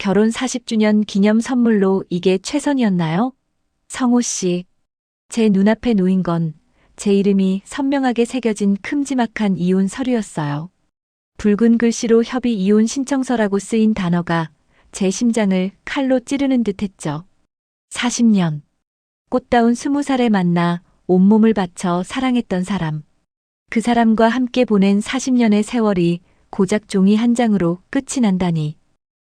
결혼 40주년 기념 선물로 이게 최선이었나요? 성호 씨. 제 눈앞에 놓인 건 제 이름이 선명하게 새겨진 큼지막한 이혼 서류였어요. 붉은 글씨로 협의 이혼 신청서라고 쓰인 단어가 제 심장을 칼로 찌르는 듯 했죠. 40년. 꽃다운 20살에 만나 온몸을 바쳐 사랑했던 사람. 그 사람과 함께 보낸 40년의 세월이 고작 종이 한 장으로 끝이 난다니.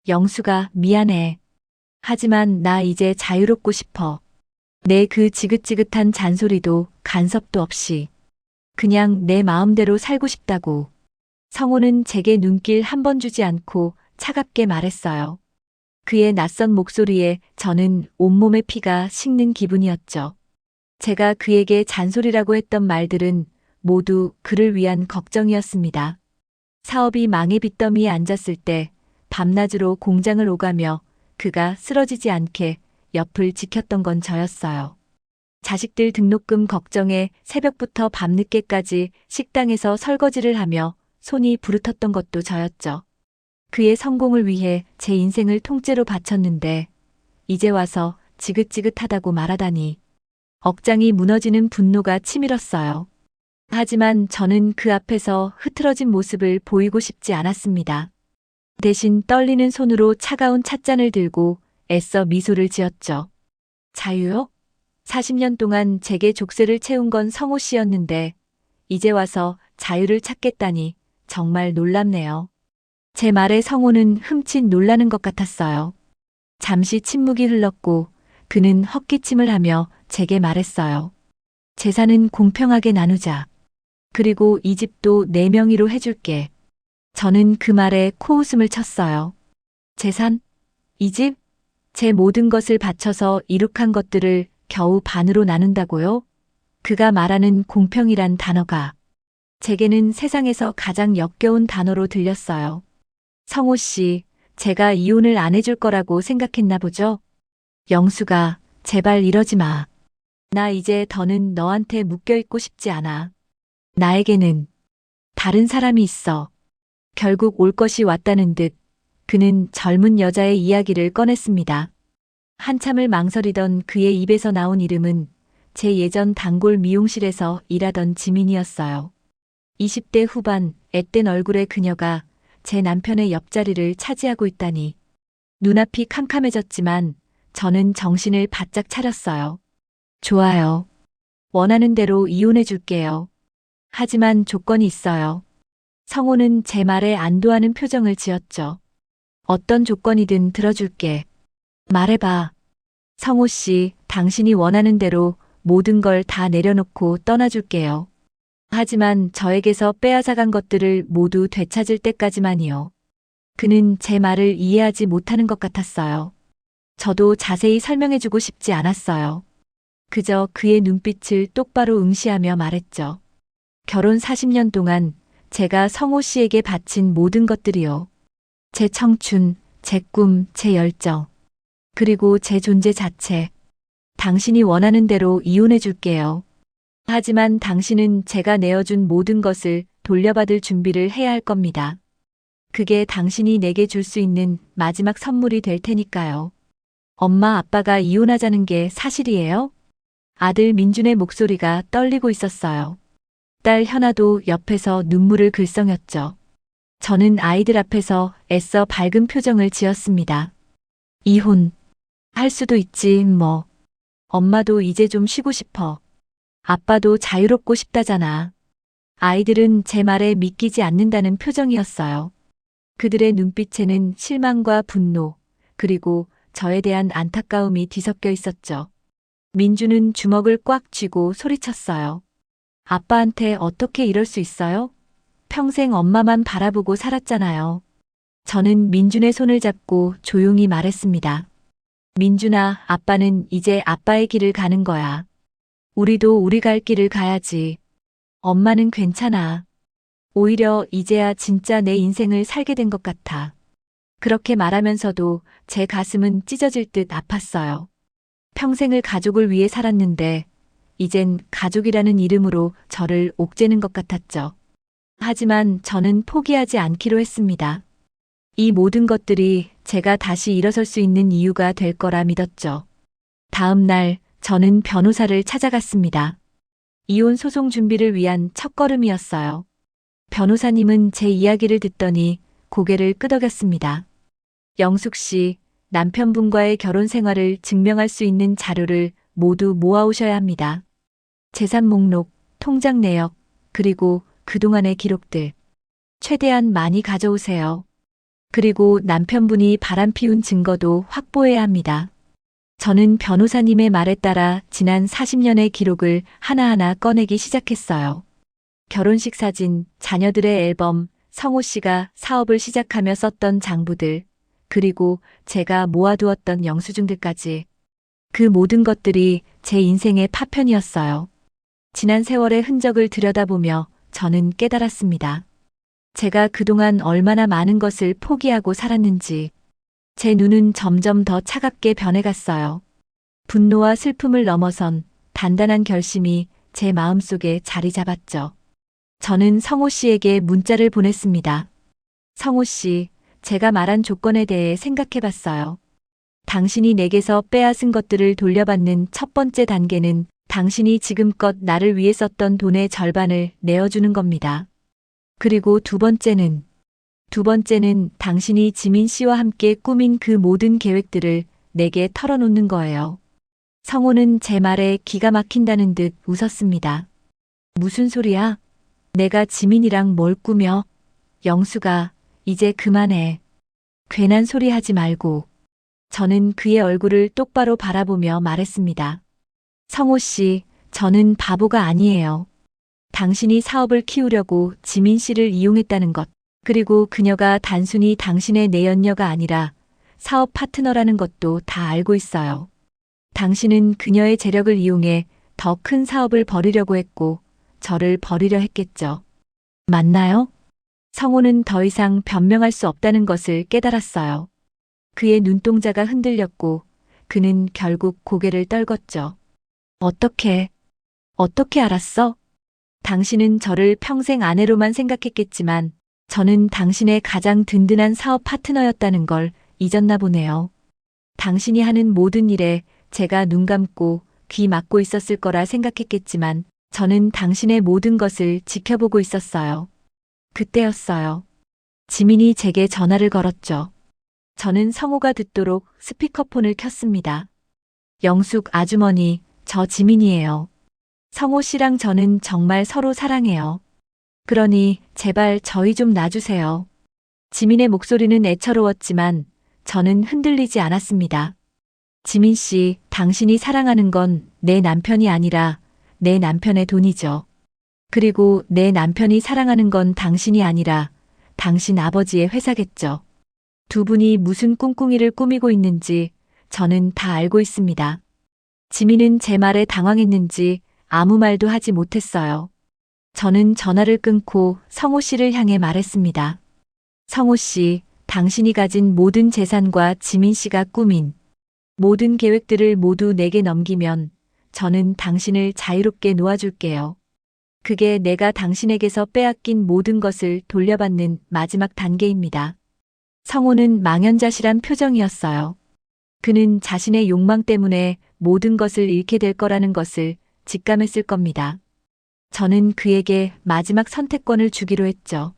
영수가 미안해. 하지만 나 이제 자유롭고 싶어. 내 그 지긋지긋한 잔소리도 간섭도 없이. 그냥 내 마음대로 살고 싶다고. 성호는 제게 눈길 한 번 주지 않고 차갑게 말했어요. 그의 낯선 목소리에 저는 온몸의 피가 식는 기분이었죠. 제가 그에게 잔소리라고 했던 말들은 모두 그를 위한 걱정이었습니다. 사업이 망해 빚더미에 앉았을 때 밤낮으로 공장을 오가며 그가 쓰러지지 않게 옆을 지켰던 건 저였어요. 자식들 등록금 걱정에 새벽부터 밤늦게까지 식당에서 설거지를 하며 손이 부르텄던 것도 저였죠. 그의 성공을 위해 제 인생을 통째로 바쳤는데 이제 와서 지긋지긋하다고 말하다니 억장이 무너지는 분노가 치밀었어요. 하지만 저는 그 앞에서 흐트러진 모습을 보이고 싶지 않았습니다. 대신 떨리는 손으로 차가운 찻잔을 들고 애써 미소를 지었죠. 자유요? 40년 동안 제게 족쇄를 채운 건 성호 씨였는데 이제 와서 자유를 찾겠다니 정말 놀랍네요. 제 말에 성호는 흠칫 놀라는 것 같았어요. 잠시 침묵이 흘렀고 그는 헛기침을 하며 제게 말했어요. 재산은 공평하게 나누자. 그리고 이 집도 네 명의로 해줄게. 저는 그 말에 코웃음을 쳤어요. 재산? 이 집? 제 모든 것을 바쳐서 이룩한 것들을 겨우 반으로 나눈다고요? 그가 말하는 공평이란 단어가 제게는 세상에서 가장 역겨운 단어로 들렸어요. 성호 씨, 제가 이혼을 안 해줄 거라고 생각했나 보죠? 영수가, 제발 이러지 마. 나 이제 더는 너한테 묶여있고 싶지 않아. 나에게는 다른 사람이 있어. 결국 올 것이 왔다는 듯 그는 젊은 여자의 이야기를 꺼냈습니다. 한참을 망설이던 그의 입에서 나온 이름은 제 예전 단골 미용실에서 일하던 지민이었어요. 20대 후반 앳된 얼굴의 그녀가 제 남편의 옆자리를 차지하고 있다니. 눈앞이 캄캄해졌지만 저는 정신을 바짝 차렸어요. 좋아요. 원하는 대로 이혼해 줄게요. 하지만 조건이 있어요. 성호는 제 말에 안도하는 표정을 지었죠. 어떤 조건이든 들어줄게. 말해봐. 성호 씨, 당신이 원하는 대로 모든 걸 다 내려놓고 떠나줄게요. 하지만 저에게서 빼앗아간 것들을 모두 되찾을 때까지만이요. 그는 제 말을 이해하지 못하는 것 같았어요. 저도 자세히 설명해주고 싶지 않았어요. 그저 그의 눈빛을 똑바로 응시하며 말했죠. 결혼 40년 동안 제가 성호 씨에게 바친 모든 것들이요. 제 청춘, 제 꿈, 제 열정, 그리고 제 존재 자체. 당신이 원하는 대로 이혼해 줄게요. 하지만 당신은 제가 내어준 모든 것을 돌려받을 준비를 해야 할 겁니다. 그게 당신이 내게 줄 수 있는 마지막 선물이 될 테니까요. 엄마 아빠가 이혼하자는 게 사실이에요? 아들 민준의 목소리가 떨리고 있었어요. 딸 현아도 옆에서 눈물을 글썽였죠. 저는 아이들 앞에서 애써 밝은 표정을 지었습니다. 이혼. 할 수도 있지, 뭐. 엄마도 이제 좀 쉬고 싶어. 아빠도 자유롭고 싶다잖아. 아이들은 제 말에 믿기지 않는다는 표정이었어요. 그들의 눈빛에는 실망과 분노, 그리고 저에 대한 안타까움이 뒤섞여 있었죠. 민주는 주먹을 꽉 쥐고 소리쳤어요. 아빠한테 어떻게 이럴 수 있어요? 평생 엄마만 바라보고 살았잖아요. 저는 민준의 손을 잡고 조용히 말했습니다. 민준아, 아빠는 이제 아빠의 길을 가는 거야. 우리도 우리 갈 길을 가야지. 엄마는 괜찮아. 오히려 이제야 진짜 내 인생을 살게 된 것 같아. 그렇게 말하면서도 제 가슴은 찢어질 듯 아팠어요. 평생을 가족을 위해 살았는데, 이젠 가족이라는 이름으로 저를 옥죄는 것 같았죠. 하지만 저는 포기하지 않기로 했습니다. 이 모든 것들이 제가 다시 일어설 수 있는 이유가 될 거라 믿었죠. 다음 날 저는 변호사를 찾아갔습니다. 이혼 소송 준비를 위한 첫걸음이었어요. 변호사님은 제 이야기를 듣더니 고개를 끄덕였습니다. 영숙 씨, 남편분과의 결혼 생활을 증명할 수 있는 자료를 모두 모아오셔야 합니다. 재산 목록, 통장 내역, 그리고 그동안의 기록들. 최대한 많이 가져오세요. 그리고 남편분이 바람 피운 증거도 확보해야 합니다. 저는 변호사님의 말에 따라 지난 40년의 기록을 하나하나 꺼내기 시작했어요. 결혼식 사진, 자녀들의 앨범, 성호 씨가 사업을 시작하며 썼던 장부들, 그리고 제가 모아두었던 영수증들까지. 그 모든 것들이 제 인생의 파편이었어요. 지난 세월의 흔적을 들여다보며 저는 깨달았습니다. 제가 그동안 얼마나 많은 것을 포기하고 살았는지. 제 눈은 점점 더 차갑게 변해갔어요. 분노와 슬픔을 넘어선 단단한 결심이 제 마음속에 자리 잡았죠. 저는 성호 씨에게 문자를 보냈습니다. 성호 씨, 제가 말한 조건에 대해 생각해 봤어요. 당신이 내게서 빼앗은 것들을 돌려받는 첫 번째 단계는 당신이 지금껏 나를 위해 썼던 돈의 절반을 내어주는 겁니다. 그리고 두 번째는, 두 번째는 당신이 지민 씨와 함께 꾸민 그 모든 계획들을 내게 털어놓는 거예요. 성호는 제 말에 기가 막힌다는 듯 웃었습니다. 무슨 소리야? 내가 지민이랑 뭘 꾸며? 영수가, 이제 그만해. 괜한 소리 하지 말고. 저는 그의 얼굴을 똑바로 바라보며 말했습니다. 성호 씨, 저는 바보가 아니에요. 당신이 사업을 키우려고 지민 씨를 이용했다는 것, 그리고 그녀가 단순히 당신의 내연녀가 아니라 사업 파트너라는 것도 다 알고 있어요. 당신은 그녀의 재력을 이용해 더 큰 사업을 벌이려고 했고, 저를 버리려 했겠죠. 맞나요? 성호는 더 이상 변명할 수 없다는 것을 깨달았어요. 그의 눈동자가 흔들렸고, 그는 결국 고개를 떨궜죠. 어떻게, 어떻게 알았어? 당신은 저를 평생 아내로만 생각했겠지만, 저는 당신의 가장 든든한 사업 파트너였다는 걸 잊었나 보네요. 당신이 하는 모든 일에 제가 눈 감고 귀 막고 있었을 거라 생각했겠지만, 저는 당신의 모든 것을 지켜보고 있었어요. 그때였어요. 지민이 제게 전화를 걸었죠. 저는 성호가 듣도록 스피커폰을 켰습니다. 영숙 아주머니, 저 지민이에요. 성호 씨랑 저는 정말 서로 사랑해요. 그러니 제발 저희 좀 놔주세요. 지민의 목소리는 애처로웠지만 저는 흔들리지 않았습니다. 지민 씨, 당신이 사랑하는 건 내 남편이 아니라 내 남편의 돈이죠. 그리고 내 남편이 사랑하는 건 당신이 아니라 당신 아버지의 회사겠죠. 두 분이 무슨 꿍꿍이를 꾸미고 있는지 저는 다 알고 있습니다. 지민은 제 말에 당황했는지 아무 말도 하지 못했어요. 저는 전화를 끊고 성호 씨를 향해 말했습니다. 성호 씨, 당신이 가진 모든 재산과 지민 씨가 꾸민 모든 계획들을 모두 내게 넘기면 저는 당신을 자유롭게 놓아줄게요. 그게 내가 당신에게서 빼앗긴 모든 것을 돌려받는 마지막 단계입니다. 성호는 망연자실한 표정이었어요. 그는 자신의 욕망 때문에 모든 것을 잃게 될 거라는 것을 직감했을 겁니다. 저는 그에게 마지막 선택권을 주기로 했죠.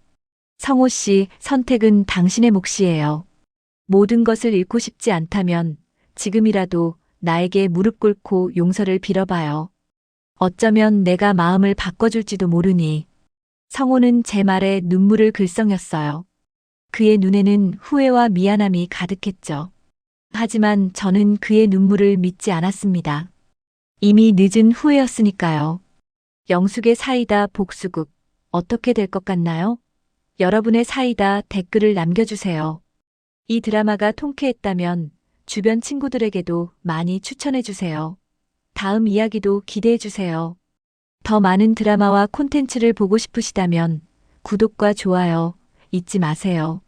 성호 씨, 선택은 당신의 몫이에요. 모든 것을 잃고 싶지 않다면 지금이라도 나에게 무릎 꿇고 용서를 빌어봐요. 어쩌면 내가 마음을 바꿔줄지도 모르니. 성호는 제 말에 눈물을 글썽였어요. 그의 눈에는 후회와 미안함이 가득했죠. 하지만 저는 그의 눈물을 믿지 않았습니다. 이미 늦은 후회였으니까요. 영숙의 사이다 복수국 어떻게 될 것 같나요? 여러분의 사이다 댓글을 남겨주세요. 이 드라마가 통쾌했다면 주변 친구들에게도 많이 추천해주세요. 다음 이야기도 기대해주세요. 더 많은 드라마와 콘텐츠를 보고 싶으시다면 구독과 좋아요 잊지 마세요.